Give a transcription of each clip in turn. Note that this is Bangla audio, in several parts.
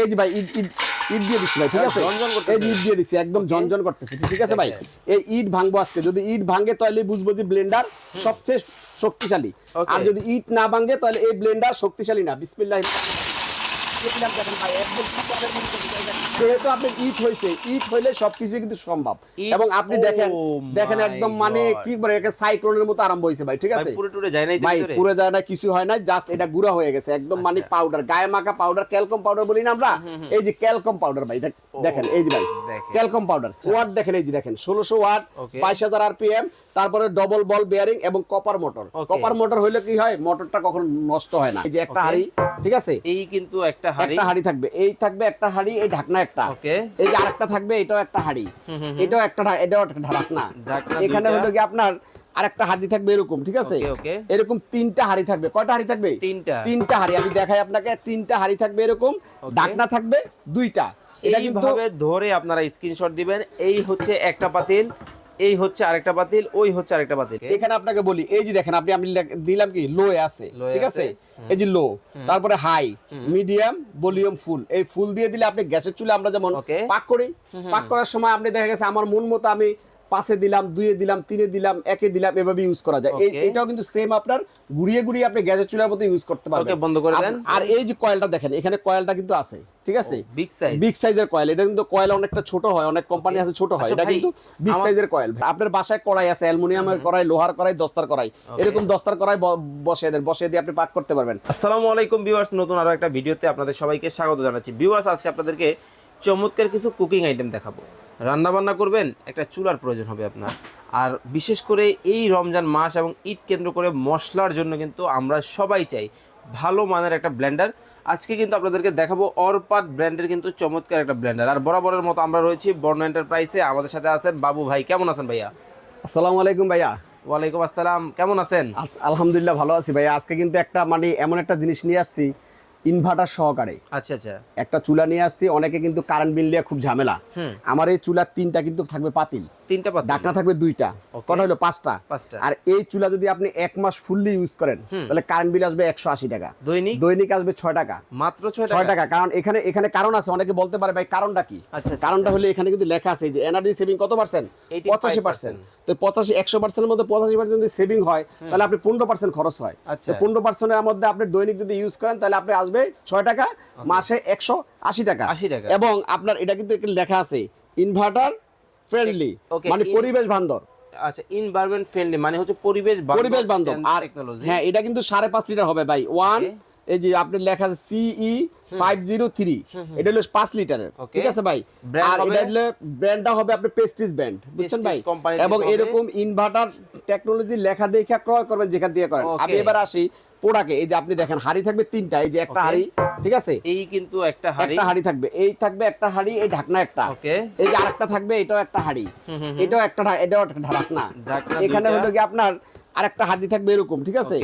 এই যে ভাই ইট ইট ইট দিয়ে দিচ্ছি ভাই ঠিক আছে? এই ইট দিয়ে দিচ্ছি একদম ঝনঝন করতেছে ঠিক আছে ভাই? এই ইট ভাঙবো আজকে যদি ইট ভাঙে তাহলে বুঝব যে ব্লেন্ডার সবচেয়ে শক্তিশালী। আর যদি ইট না ভাঙে তাহলে এই ব্লেন্ডার শক্তিশালী না বিসমিল্লাহ। যেহেতু আপনার ইট হয়েছে ইট হইলে সবকিছু কিন্তু সম্ভব। এবং আপনি দেখেন দেখেন একদম মানে কি বলে একে সাইক্লোনের মতো আরম্ভ হয়েছে ভাই ঠিক আছে? পুরো টুরে যায় নাই ভাই? পুরো যায় না কিছু হয় না জাস্ট এটা গুঁড়া হয়ে গেছে একদম মানে আচ্ছা। পাউডার গায়ে মাখা পাউডার ক্যালকম পাউডার বলি না আমরা? এই যে ক্যালকম পাউডার ভাই দেখেন এই যে ভাই। ক্যালকম পাউডার ওয়াট দেখেন এই যে দেখেন ষোলোশো ওয়াট বাইশ হাজার আরপিএম তারপরে ডবল বল বেয়ারিং এবং কপার মোটর কপার মোটর হইলে কি হয়? মোটরটা কখনো নষ্ট হয় না। এই যে একটা. হাড়ি ঠিক আছে? এই কিন্তু একটা হাড়ি। একটা হাড়ি থাকবে। এই থাকবে একটা হাড়ি এই ঢাকনা একটা. এই যে আরেকটা থাকবে এটাও একটা হাড়ি। এটাও একটা এটাও একটা ঢাকনা। এখানে। হলো কি আপনার আরেকটা হাড়ি থাকবে এরকম ঠিক আছে. এরকম তিনটা হাড়ি থাকবে। কয়টা হাড়ি থাকবে? তিনটা। তিনটা হাড়ি। আমি দেখাই আপনাকে তিনটা হাড়ি থাকবে এরকম ঢাকনা থাকবে দুইটা। এটা কিন্তু ধরে আপনারা স্ক্রিনশট দিবেন। এই হচ্ছে একটা পাতিল। এই হচ্ছে আরেকটা বাতিল ওই হচ্ছে আরেকটা বাতিল। এখানে আপনাকে বলি এই যে দেখেন আপনি আমি দিলাম কি? লো আছে ঠিক আছে। আছে। এই যে লো তারপরে হাই মিডিয়াম ভলিউম ফুল এই ফুল দিয়ে দিলে আপনি গ্যাসের চুলে আমরা যেমন পাক করি পাক করার সময় আপনি দেখা গেছে আমার মন মতো আমি পাঁচে দিলাম দুইয়ে দিলাম তিনে দিলাম একে দিলাম এভাবে ইউজ করা যায়। এটাও কিন্তু সেম আপনার ঘুরিয়ে ঘুরিয়ে আপনি গ্যাসের চুলার মতো ইউজ করতে পারবেন। বন্ধ করে দেন। আর এই যে কয়েলটা দেখেন এখানে কয়েলটা কিন্তু আছে ঠিক আছে? বিগ সাইজ বিগ সাইজের কয়েল এটা কিন্তু কয়েল অনেকটা ছোট হয় অনেক কোম্পানি আছে ছোট হয় আচ্ছা এটা কিন্তু বিগ সাইজের কয়েল আপনার বাসায় কড়াই আছে অ্যালুমিনিয়ামের কড়াই লোহার কড়াই দস্তার কড়াই। এরকম দস্তার কড়াই বসিয়ে দেন বসিয়ে দিয়ে আপনি পাক করতে পারবেন। আসসালামু আলাইকুম ভিউয়ার্স নতুন আরও একটা ভিডিওতে আপনাদের সবাইকে স্বাগত জানাচ্ছি। ভিউয়ার্স আজকে আপনাদেরকে চমৎকার কিছু কুকিং আইটেম দেখাবো। রান্না বান্না করবেন একটা চুলার প্রয়োজন হবে আপনার। আর বিশেষ করে এই রমজান মাস এবং ঈদ কেন্দ্র করে মশলার জন্য কিন্তু আমরা সবাই চাই ভালো মানের একটা ব্লেন্ডার আজকে কিন্তু আপনাদেরকে দেখাবো অরপাট ব্র্যান্ডের কিন্তু চমৎকার একটা ব্লেন্ডার আর বরাবরের মতো আমরা রয়েছি বর্ণ এন্টারপ্রাইসে আমাদের সাথে আছেন বাবু ভাই। কেমন আছেন ভাইয়া? আসসালামু আলাইকুম ভাইয়া। ওয়ালাইকুম আসসালাম। কেমন আছেন? আলহামদুলিল্লাহ ভালো আছি ভাইয়া। আজকে কিন্তু একটা মানে এমন একটা জিনিস নিয়ে আসছি ইনভার্টার সহকারে। আচ্ছা আচ্ছা। একটা চুলা নিয়ে আসছি অনেকে কিন্তু কারেন্ট বিল নিয়ে খুব ঝামেলা। আমার এই চুলার তিনটা কিন্তু থাকবে পাতিল। তিনটা পাতা ডাকনা থাকবে দুইটা। কটা হলো? পাঁচটা। পাঁচটা। আর এই চুলা যদি আপনি এক মাস ফুললি ইউজ করেন তাহলে কারেন্ট বিল আসবে একশো আশি টাকা। দৈনিক? দৈনিক আসবে ছয় টাকা। মাত্র ছয় টাকা? কারণ এখানে এখানে কারণ আছে অনেকে বলতে পারে ভাই কারণটা কি? আচ্ছা, আচ্ছা, কারণটা হলে এখানে কিন্তু লেখা আছে যে এনার্জি সেভিং কত পার্সেন্ট পঁচাশি পার্সেন্ট তো পঁচাশি একশো পার্সেন্টের মধ্যে পঁচাশি পার্সেন্ট যদি সেভিং হয় তাহলে আপনি পনেরো পার্সেন্ট খরচ হয়। আচ্ছা। পনেরো পার্সেন্টের মধ্যে আপনি দৈনিক যদি ইউজ করেন তাহলে আপনি আসবে ছয় টাকা মাসে একশো আশি টাকা। 80 টাকা। এবং আপনার এটা কিন্তু লেখা আছে ইনভার্টার ফ্রেন্ডলি মানে পরিবেশ বান্ধব আচ্ছা এনভায়রনমেন্ট ফ্রেন্ডলি মানে হচ্ছে পরিবেশ বান্ধব পরিবেশ বান্ধব আর টেকনোলজি হ্যাঁ এটা কিন্তু সাড়ে পাঁচ লিটার হবে ভাই। ওয়ান এই যে আপনার লেখা আছে সিই ফাইভ জিরো থ্রি এটা হলো পাঁচ লিটারের। ঠিক আছে ভাই? আর এটা হলো ব্র্যান্ডটা হবে আপনার পেস্টিজ ব্র্যান্ড বুঝছেন ভাই? এবং এরকম ইনভার্টার টেকনোলজি লেখা দেখে ক্রয় করবেন যেখান দিয়ে করেন। আমি এবার আসি পোড়াকে এই যে আপনি দেখেন হাড়ি থাকবে তিনটা। এই যে একটা. হাড়ি ঠিক আছে? এই কিন্তু একটা হাড়ি। একটা হাড়ি থাকবে। এই থাকবে একটা হাড়ি এই ঢাকনা একটা। Okay. এই যে আরেকটা থাকবে এটাও একটা হাড়ি। এটাও একটা এটাও একটা ঢাকনা। এখানে হলো কি আপনার আরেকটা হাড়ি থাকবে এরকম ঠিক আছে.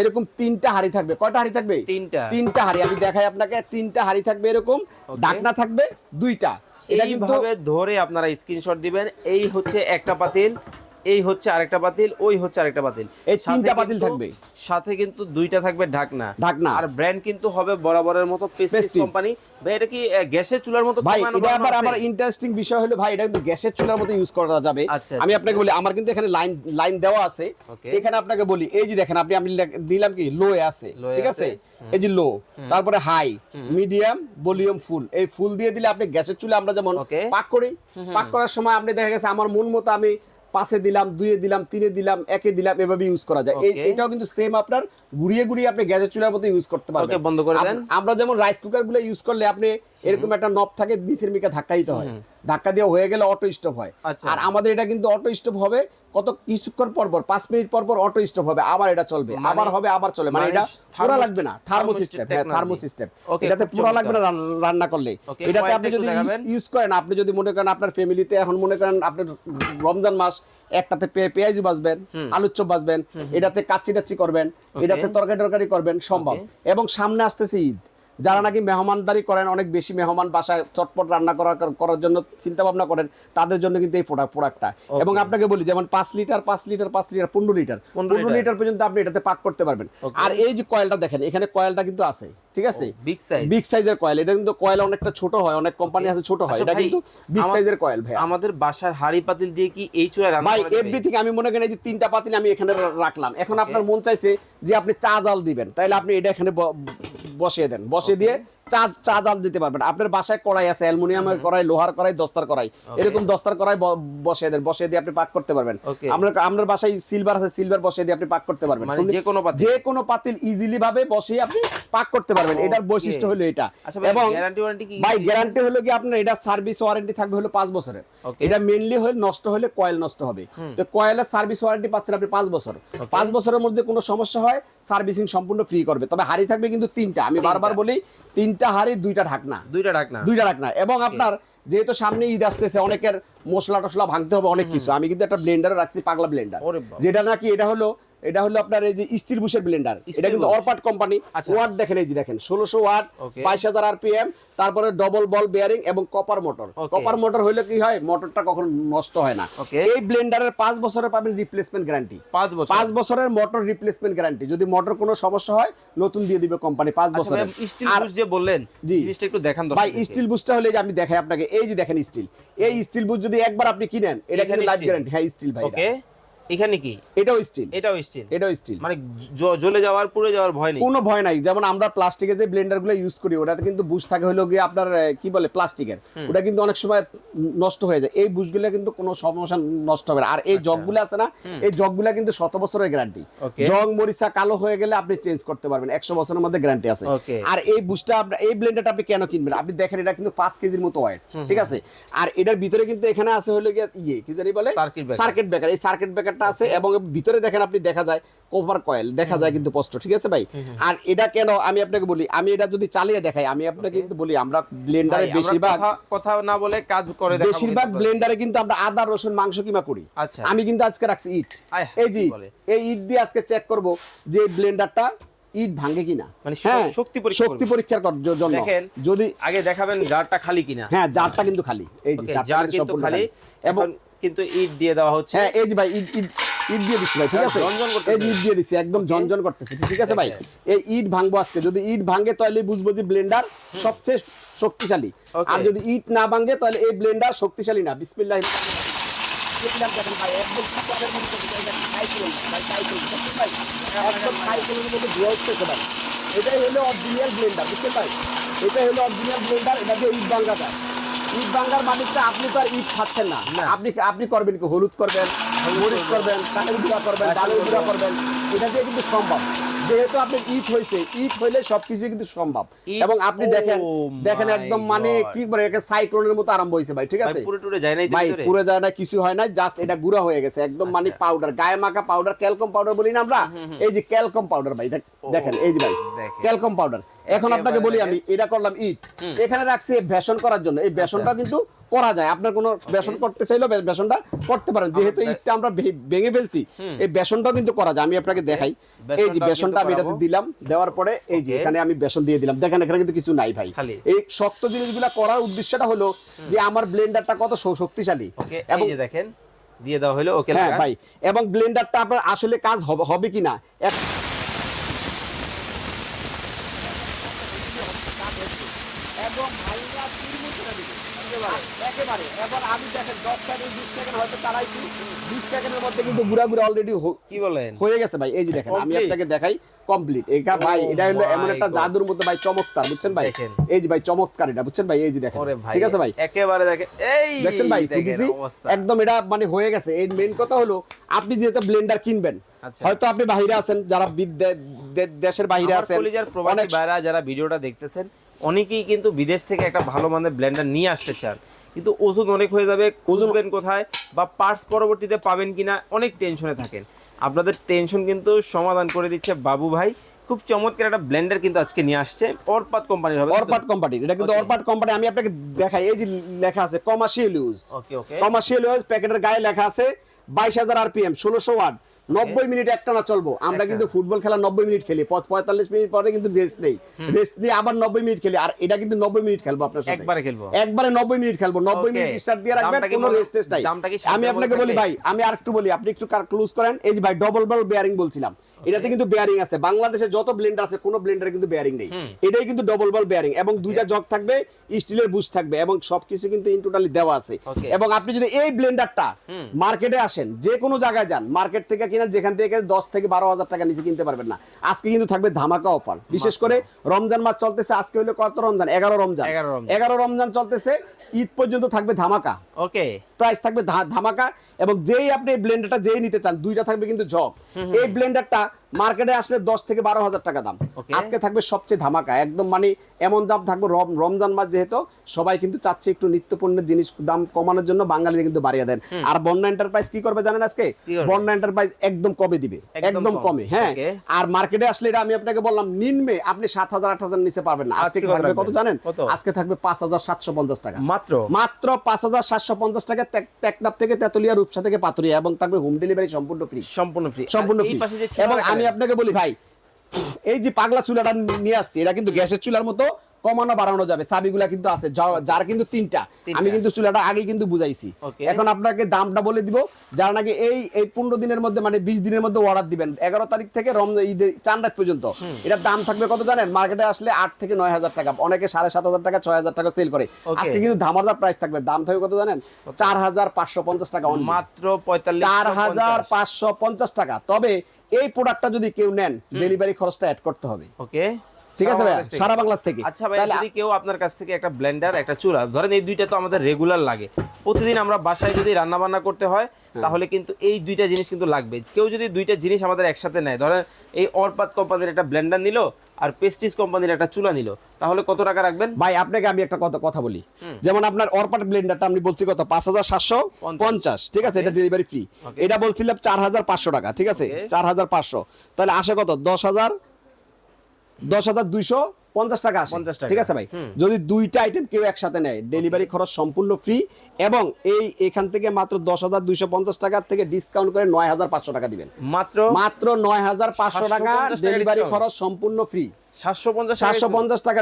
এরকম তিনটা হাড়ি থাকবে। কয়টা হাড়ি থাকবে? তিনটা। তিনটা হাড়ি। আমি দেখাই আপনাকে তিনটা হাড়ি থাকবে এরকম ঢাকনা থাকবে দুইটা। এটা কিন্তু ধরে আপনারা স্ক্রিনশট দিবেন। এই হচ্ছে একটা পাতিল। এই হচ্ছে আরেকটা পাতিল ওই হচ্ছে আরেকটা পাতিল এই তিনটা কিন্তু- থাকবে। সাথে কিন্তু দুইটা থাকবে ঢাকনা। ঢাকনা। আর ব্র্যান্ড কিন্তু হবে বরাবরের মতো Prestige। কোম্পানি ভাই এটা কি গ্যাসের চুলার মতো ভাই এটা আবার আমার ইন্টারেস্টিং বিষয় হলো ভাই এটা কিন্তু গ্যাসের চুলার মতো ইউজ করা যাবে। আচ্ছা, আমি আচ্ছা, আপনাকে বলি আমার কিন্তু এখানে লাইন লাইন দেওয়া আছে। এখানে আপনাকে বলি এই যে দেখেন আপনি আমি দিলাম কি লো এ আছে ঠিক আছে। আছে। এই যে লো তারপরে হাই মিডিয়াম ভলিউম ফুল এই ফুল দিয়ে দিলে আপনি গ্যাসের চুলে আমরা যেমন পাক করি পাক করার সময় আপনি দেখা গেছে আমার মন মতো আমি পাঁচে দিলাম দুইয়ে দিলাম তিনে দিলাম একে দিলাম এভাবে ইউজ করা যায়। এটাও কিন্তু সেম আপনার ঘুরিয়ে ঘুরিয়ে আপনি গ্যাসের চুলার মতো ইউজ করতে পারবেন। বন্ধ করে আমরা যেমন রাইস কুকারগুলো ইউজ করলে আপনি এরকম একটা নব থাকে নিচের মিকে ধাক্কা দিতে হয়। ধাক্কা দিয়ে হয়ে গেলে অটো স্টপ হয়। আচ্ছা। আর আমাদের এটা কিন্তু অটো স্টপ হবে কত কিছুক্ষণ পর পর পাঁচ মিনিট পর পর অটো স্টপ হবে আবার এটা চলবে। মানে- আবার হবে আবার চলে মানে এটা পুরা লাগবে না থার্মো সিস্টেম হ্যাঁ থার্মো সিস্টেম এটাতে পুরা লাগবে না রান্না করলে এটাতে আপনি যদি ইউজ করেন আপনি যদি মনে করেন আপনার ফ্যামিলিতে এখন মনে করেন আপনি রমজান মাস একটাতে পেঁয়াজ বাজবেন আলুর চপ বাজবেন এটাতে কাচ্চি টাচ্চি করবেন এটাতে তরকারি টরকারি করবেন সম্ভব। এবং সামনে আসতেছে ঈদ। যারা নাকি মেহমানদারি করেন অনেক বেশি মেহমান বাসায় চটপট রান্না করা করার জন্য চিন্তা ভাবনা করেন তাদের জন্য কিন্তু এই প্রোডাক্ট প্রোডাক্টটা এবং আপনাকে বলি যেমন পাঁচ লিটার পাঁচ লিটার পাঁচ লিটার পনেরো লিটার। পনেরো লিটার। পর্যন্ত আপনি এটাতে পাক করতে পারবেন। আর এই যে কয়েলটা দেখেন এখানে কয়েলটা কিন্তু আছে ঠিক আছে? বিগ সাইজ বিগ সাইজের কয়েল এটা কিন্তু কয়েল অনেকটা ছোট হয় অনেক কোম্পানি আছে ছোট হয় আচ্ছা এটা কিন্তু বিগ সাইজের কয়েল ভাই আমাদের বাসার হাড়ি পাতিল দিয়ে কি এই চুলায় রান্না ভাই এভরিথিং আমি মনে করি যে তিনটা পাতিল আমি এখানে রাখলাম। এখন আপনার মন চাইছে যে আপনি চা জাল দিবেন তাহলে আপনি এটা এখানে বসিয়ে দেন। বসিয়ে দিয়ে চা চা জাল দিতে পারবেন। আপনার বাসায় কড়াই আছে অ্যালুমিনিয়ামের কড়াই লোহার কড়াই দস্তার কড়াই। এরকম দস্তার কড়াই বসিয়ে দেন বসিয়ে দিয়ে আপনি পাক করতে পারবেন। আপনার বাসায় সিলভার আছে সিলভার বসিয়ে দিয়ে আপনি পাক করতে পারবেন। মানে যে কোনো যে কোনো পাতিল ইজিলি ভাবে বসিয়ে আপনি পাক করতে পারবেন। এটার বৈশিষ্ট্য হলো এটা। আচ্ছা এবং ভাই গ্যারান্টি হলো কি আপনার এটা সার্ভিস ওয়ারেন্টি থাকবে হলো পাঁচ বছরের। এটা হলে নষ্ট হলে কয়েল নষ্ট হবে। তো কয়েলের সার্ভিস ওয়ারেন্টি পাচ্ছেন আপনি পাঁচ বছর। পাঁচ বছরের মধ্যে কোনো সমস্যা হয় সার্ভিসিং সম্পূর্ণ ফ্রি করবে। তবে হাড়ি থাকবে কিন্তু তিনটা। আমি বারবার বলি তিনটা হাড়ি দুইটা ঢাকনা। দুইটা ঢাকনা। দুইটা ঢাকনা। এবং আপনার যেহেতু সামনে ঈদ আসতেছে অনেকের মশলা টশলা ভাঙতে হবে অনেক কিছু। আমি কিন্তু একটা ব্লেন্ডার রাখছি পাগলা ব্লেন্ডার যেটা নাকি এটা হলো এটা হলো আপনার এই যে স্টিল বুশের ব্লেন্ডার এটা কিন্তু অরপাট কোম্পানি। ওয়াট দেখেন এই যে দেখেন ষোলোশো ওয়াট. বাইশ হাজার আরপিএম তারপরে ডবল বল বেয়ারিং এবং কপার মোটর কপার মোটর হলে কি হয়? মোটরটা কখনো নষ্ট হয় না। এই ব্লেন্ডারের পাঁচ বছরের পাবেন রিপ্লেসমেন্ট গ্যারান্টি পাঁচ বছর। পাঁচ বছরের মোটর রিপ্লেসমেন্ট গ্যারান্টি যদি মোটর কোনো সমস্যা হয় নতুন দিয়ে দিবে কোম্পানি পাঁচ আচ্ছা বছরের। স্টিল বুশ যে বললেন জি। জিনিসটা একটু দেখান ভাই। স্টিল বুস্টটা হলে যে আমি দেখাই আপনাকে এই যে দেখেন স্টিল এই স্টিল বুস্ট যদি একবার আপনি কিনেন এটা কিন্তু লাইফ গ্যারান্টি হ্যাঁ স্টিল ভাই ওকে এখানে কি? এটাও স্টিল এটাও স্টিল এটাও স্টিল মানে জ্বলে যাওয়ার পুড়ে যাওয়ার ভয় নেই? কোনো ভয় নাই। যেমন আমরা প্লাস্টিকের যে ইউজ করি ওটাতে কিন্তু বুশ থাকে হলো গিয়ে আপনার কি বলে প্লাস্টিকের। ওটা কিন্তু অনেক সময় নষ্ট হয়ে যায়। এই বুশগুলো কিন্তু কোনো সমস্যা নষ্ট হবে আর এই জগগুলো আছে না এই জগগুলো কিন্তু শত বছরের গ্যারান্টি মরিচা কালো হয়ে গেলে আপনি চেঞ্জ করতে পারবেন। একশো বছরের মধ্যে গ্যারান্টি আছে। আর এই বুশটা আপনার এই ব্লেন্ডারটা আপনি কেন কিনবেন? আপনি দেখেন এটা কিন্তু পাঁচ কেজির মতো ওয়েট ঠিক আছে? আর এটার ভিতরে কিন্তু এখানে আছে হলো গিয়ে ইয়ে কি জানি বলে? সার্কিট ব্রেকার এই সার্কিট ব্রেকারটা আছে এবং ভিতরে দেখেন আপনি দেখা যায় কভার কয়েল দেখা যায় কিন্তু স্পষ্ট ঠিক আছে ভাই? আর এটা কেন আমি আপনাকে বলি আমি এটা যদি চালিয়ে দেখাই আমি আপনাকে কিন্তু বলি আমরা ব্লেন্ডারে বেশিরভাগ কথা- না বলে কাজ করে বেশিরভাগ ব্লেন্ডারে কিন্তু আমরা আদা রসুন মাংস কিমা করি। আচ্ছা। আমি কিন্তু আজকে রাখছি ইট। এই যে? এই ইট দিয়ে আজকে চেক করব যে ব্লেন্ডারটা ইট ভাঙে কিনা। মানে শক্তি পরীক্ষা শক্তি করবে। পরীক্ষার জন্য। দেখেন। যদি আগে দেখাবেন জারটা খালি কিনা। হ্যাঁ জারটা কিন্তু খালি। এই যে জার কিন্তু খালি। এবং কিন্তু ইট দিয়ে দেওয়া হচ্ছে। হ্যাঁ এই যে ভাই ইট ইট ইট দিয়ে দিচ্ছি ভাই ঠিক আছে? ঝনঝন করতেছে। এই ইট দিয়ে দিচ্ছি একদম ঝনঝন করতেছে ঠিক আছে ভাই? এই ইট ভাঙবো আজকে। যদি ইট ভাঙে তাহলে বুঝব যে ব্লেন্ডার সবচেয়ে শক্তিশালী। আর যদি ইট না ভাঙে তাহলে এই ব্লেন্ডার শক্তিশালী না। বিসমিল্লাহ। এটাই হলো অরিজিনাল ব্লেন্ডার বুঝতে পাই এটাই হলো অরিজিনাল ব্লেন্ডার এটা দিয়ে ইট ভাঙা যায়। ইট আপনি তো আর ইট খাচ্ছেন না। না। আপনি আপনি করবেন কি? হলুদ করবেন মরিচ করবেন গুঁড়া করবেন ডালের গুঁড়া করবেন। এটা দিয়ে কিন্তু সম্ভব। যেহেতু আপনি ইট হয়েছে ইট হইলে সবকিছু কিন্তু সম্ভব। এবং আপনি দেখেন দেখেন একদম মানে কি বলে সাইক্লোনের মতো আরম্ভ হয়েছে ভাই ঠিক আছে? পুরো টুরে যায় নাই ভাই? পুরো যায় না কিছু হয় না জাস্ট এটা গুঁড়া হয়ে গেছে একদম মানে আচ্ছা। পাউডার গায়ে মাখা পাউডার ক্যালকম পাউডার বলি না আমরা? এই যে ক্যালকম পাউডার ভাই দেখ- দেখেন এই যে ভাই ক্যালকম পাউডার এখন আপনাকে বলি আমি এটা করলাম ইট। এখানে রাখছি বেসন করার জন্য। এই বেসনটা কিন্তু করা যায়। আপনার কোনো বেসন করতে চাইলেও বেসনটা করতে পারেন। যেহেতু ইটটা আমরা ভেঙে ফেলছি এই বেসনটাও কিন্তু করা যায়। আমি আপনাকে দেখাই। এই যে বেসনটা আমি এটাতে দিলাম। দেওয়ার পরে এই যে এখানে আমি বেসন দিয়ে দিলাম। দেখেন এখানে কিন্তু কিছু নাই ভাই। এই শক্ত জিনিসগুলো করার উদ্দেশ্যটা হলো যে আমার ব্লেন্ডারটা কত শক্তিশালী। এবং এই যে দেখেন দিয়ে দেওয়া হলো ওকে হ্যাঁ ভাই। এবং ব্লেন্ডারটা আপনার আসলে কাজ হবে হবে কিনা এক- এবং ভাইরা তিরমুজ করে দিবে। একেবারে এবার আমি দেখেন দশ সেকেন্ড বিশ সেকেন্ড হয়তো তারাইছি বিশ সেকেন্ডের মধ্যে কিন্তু গুড়া গুড়া অলরেডি কি বলেন? হয়ে গেছে ভাই। এই যে দেখেন আমি আপনাকে দেখাই কমপ্লিট এটা ভাই এটা হলো এমন একটা জাদুর মতো ভাই চমৎকার বুঝছেন ভাই? এই যে ভাই চমৎকার এটা বুঝছেন ভাই? এই যে দেখেন ঠিক আছে ভাই? একেবারে দেখেন এই ভাই একদম এটা মানে হয়ে গেছে। এই মেইন কথা হলো আপনি যেহেতু ব্লেন্ডার কিনবেন আচ্ছা। হয়তো আপনি বাইরে আছেন যারা দেশের বাইরে আমার আছেন প্রবাসী ভাইরা যারা ভিডিওটা দেখতেছেন অনেকেই কিন্তু বিদেশ থেকে একটা ভালো মানের ব্লেন্ডার নিয়ে আসতে চান। কিন্তু ওজন অনেক হয়ে যাবে খুঁজবেন কোথায় বা পার্টস পরবর্তীতে পাবেন কিনা অনেক টেনশনে থাকেন। আপনাদের টেনশন কিন্তু সমাধান করে দিচ্ছে বাবু ভাই। খুব চমৎকার একটা ব্লেন্ডার কিন্তু আজকে নিয়ে আসছে অরপাত কোম্পানির হবে। অরপাট কোম্পানি এটা কিন্তু. অরপাট কোম্পানি আমি আপনাকে দেখাই এই যে লেখা আছে commercial use okay okay commercial use প্যাকেটের গায়ে লেখা আছে বাইশ হাজার আরপিএম ষোলোশো ওয়াট নব্বই মিনিট একটানা চলবো। আমরা কিন্তু ফুটবল খেলা নব্বই মিনিট খেলি। পঁয়তাল্লিশ মিনিট পরে কিন্তু রেস্ট নেই। রেস্ট নিয়ে আবার নব্বই মিনিট খেলি। আর এটা কিন্তু নব্বই মিনিট খেলব আপনার সাথে। একবারে খেলব। একবারে নব্বই মিনিট খেলব। নব্বই মিনিট স্টার্ট দিয়ে রাখবেন কোনো রেস্ট টেস্ট নাই। আমি আপনাকে বলি ভাই আমি আর একটু বলি আপনি একটু ক্লোজ করেন। এই যে ভাই ডবল বল বেয়ারিং বলছিলাম। এটাতে কিন্তু বেয়ারিং আছে। বাংলাদেশে যত ব্লেন্ডার আছে কোনো ব্লেন্ডারে কিন্তু বেয়ারিং নেই। এটাই কিন্তু ডবল বল বেয়ারিং এবং দুইটা জগ থাকবে স্টিলের বুশ থাকবে এবং সবকিছু কিন্তু ইন টোটালি দেওয়া আছে। এবং আপনি যদি এই ব্লেন্ডারটা মার্কেটে আসেন যে কোনো জায়গায় যান মার্কেট থেকে কিনা যেখান থেকে দশ থেকে বারো হাজার টাকা নিচে কিনতে পারবেন না। আজকে কিন্তু থাকবে ধামাকা অফার। বিশেষ করে রমজান মাস চলতেছে আজকে হলো কত রমজান। এগারো রমজান। এগারো রমজান চলতেছে ঈদ পর্যন্ত থাকবে ধামাকা। ওকে। প্রাইস থাকবে ধামাকা এবং যেই আপনি এই ব্লেন্ডারটা যেই নিতে চান দুইটা থাকবে কিন্তু জগ। এই ব্লেন্ডারটা মার্কেটে আসলে দশ থেকে বারো হাজার টাকা দাম। আজকে থাকবে সবচেয়ে ধামাকা। একদম মানে এমন দাম থাকবে রমজান মাস যেহেতু সবাই কিন্তু চাচ্ছে একটু নিত্য পণ্যের জিনিস দাম কমানোর জন্য বাঙালিরা কিন্তু বাড়িয়ে দেন। আর বন্যা এন্টারপ্রাইজ কি করবে জানেন আজকে? বন্যা এন্টারপ্রাইজ একদম কমে দিবে। একদম কমে। হ্যাঁ। আর মার্কেটে আসলে এটা আমি আপনাকে বললাম নিম্নে আপনি সাত হাজার আট হাজার নিচে পারবেন না। আজকে আজকে থাকবে কত জানেন? আজকে থাকবে পাঁচ হাজার সাতশো পঞ্চাশ টাকা। মাত্র? মাত্র পাঁচ হাজার সাতশো পঞ্চাশ টাকা টেক- টেকনাফ থেকে তেতুলিয়া রূপসা থেকে পাতুরিয়া এবং থাকবে হোম ডেলিভারি সম্পূর্ণ ফ্রি সম্পূর্ণ ফ্রি সম্পূর্ণ ফ্রি এবং আমি আপনাকে বলি ভাই এই যে পাগলা চুলাটা নিয়ে আসছি এটা কিন্তু গ্যাসের চুলার মতো কমানো বাড়ানো যাবে। চাবিগুলা কিন্তু আছে যার কিন্তু তিনটা। আমি কিন্তু চুলাটা আগে কিন্তু বুঝাইছি। এখন আপনাকে দামটা বলে দিব যারা নাকি এই এই পনেরো দিনের মধ্যে মানে বিশ দিনের মধ্যে অর্ডার দিবেন এগারো তারিখ থেকে রমজান ঈদের চান রাত পর্যন্ত। এটার দাম থাকবে কত জানেন? মার্কেটে আসলে আট থেকে নয় হাজার টাকা অনেকে সাড়ে সাত হাজার টাকা ছয় হাজার টাকা সেল করে। আজকে কিন্তু ধামারদার প্রাইস থাকবে। দাম থাকবে কত জানেন? চার হাজার পাঁচশো পঞ্চাশ টাকা মাত্র পঁয়তাল্লিশ চার হাজার পাঁচশো পঞ্চাশ টাকা। তবে এই প্রোডাক্টটা যদি কেউ নেন ডেলিভারি খরচটা অ্যাড করতে হবে। ওকে ঠিক আছে ভাইয়া? সারা বাংলাদেশ থেকে। আচ্ছা ভাই যদি কেউ আপনার কাছ থেকে একটা ব্লেন্ডার একটা চুলা ধরেন এই দুইটা তো আমাদের রেগুলার লাগে। প্রতিদিন আমরা বাসায় যদি রান্না বান্না করতে হয়। তাহলে কিন্তু এই দুইটা জিনিস কিন্তু লাগবে। কেউ যদি দুইটা জিনিস আমাদের একসাথে নেয় ধরেন এই অরপাত কোম্পানির একটা ব্লেন্ডার নিল আর পেস্টিস কোম্পানির একটা চুলা নিল তাহলে কত টাকা রাখবেন? ভাই আপনাকে আমি একটা কথা কথা বলি। যেমন আপনার অরপাট ব্লেন্ডারটা আমি বলছি কত? পাঁচ হাজার সাতশো পঞ্চাশ। ঠিক আছে? এটা ডেলিভারি ফ্রি এটা বলছিলাম চার হাজার পাঁচশো টাকা ঠিক আছে. চার হাজার পাঁচশো। তাহলে আসে কত? দশ হাজার দশ হাজার দুইশো পঞ্চাশ টাকা আসে। ঠিক আছে ভাই? যদি দুইটা আইটেম কেউ একসাথে নেয় ডেলিভারি খরচ সম্পূর্ণ ফ্রি এবং এই এখান থেকে মাত্র দশ হাজার দুইশো পঞ্চাশ টাকা থেকে ডিসকাউন্ট করে নয় হাজার পাঁচশো টাকা দিবেন। মাত্র? মাত্র নয় হাজার পাঁচশো টাকা ডেলিভারি খরচ সম্পূর্ণ ফ্রি সাতশো পঞ্চাশ টাকা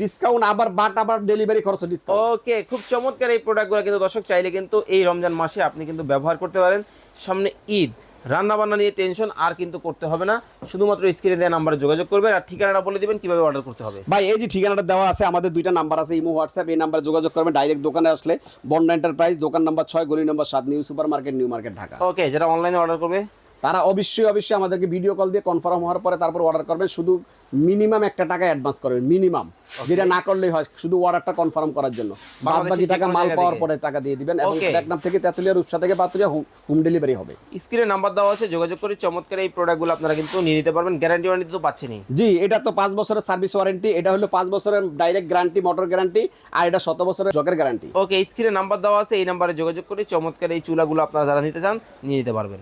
ডিসকাউন্ট আবার বাট আবার ডেলিভারি খরচ ডিসকাউন্ট ওকে খুব চমৎকার এই প্রোডাক্টগুলো কিন্তু দর্শক চাইলে কিন্তু এই রমজান মাসে আপনি কিন্তু ব্যবহার করতে পারেন। সামনে ঈদ। রান্না বান্না নিয়ে টেনশন আর কিন্তু করতে হবে না। শুধুমাত্র স্ক্রিনে দেওয়া নাম্বারে যোগাযোগ করবেন আর ঠিকানাটা বলে দিবেন কীভাবে অর্ডার করতে হবে। ভাই এই যে ঠিকানাটা দেওয়া আছে আমাদের দুইটা নাম্বার আছে ইমো হোয়াটসঅ্যাপ এই নাম্বারে যোগাযোগ করবেন। ডাইরেক্ট দোকানে আসলে বন্ডা এন্টারপ্রাইজ দোকান নাম্বার ছয় গলি নাম্বার সাত new super market new market Dhaka. Okay যারা অনলাইনে অর্ডার করবে তারা অবশ্যই অবশ্যই আমাদেরকে ভিডিও কল দিয়ে কনফার্ম হওয়ার পরে তারপর অর্ডার করবেন। শুধু মিনিমাম একটা টাকা অ্যাডভান্স করবেন মিনিমাম যেটা না করলেই হয় শুধু অর্ডারটা কনফার্ম করার জন্য। বাদ বাকি টাকা মাল পাওয়ার পরে টাকা দিয়ে দিবেন এবং. টেকনাফ থেকে তেতুলিয়া রূপসা থেকে পাতুলিয়া হোম ডেলিভারি হবে। স্ক্রিনে নাম্বার দেওয়া আছে যোগাযোগ করে চমৎকার এই প্রোডাক্টগুলো আপনারা কিন্তু নিয়ে নিতে পারবেন। গ্যারান্টি ওয়ারেন্টি তো পাচ্ছেনই। জি এটা তো পাঁচ বছরের সার্ভিস ওয়ারেন্টি এটা হলো পাঁচ বছরের ডাইরেক্ট গ্যারান্টি মোটর গ্যারান্টি আর এটা শত বছরের জকের গ্যারান্টি ওকে স্ক্রিনে নাম্বার দেওয়া আছে এই নাম্বারে যোগাযোগ করে চমৎকার এই চুলাগুলো আপনারা যারা নিতে চান নিয়ে নিতে পারবেন।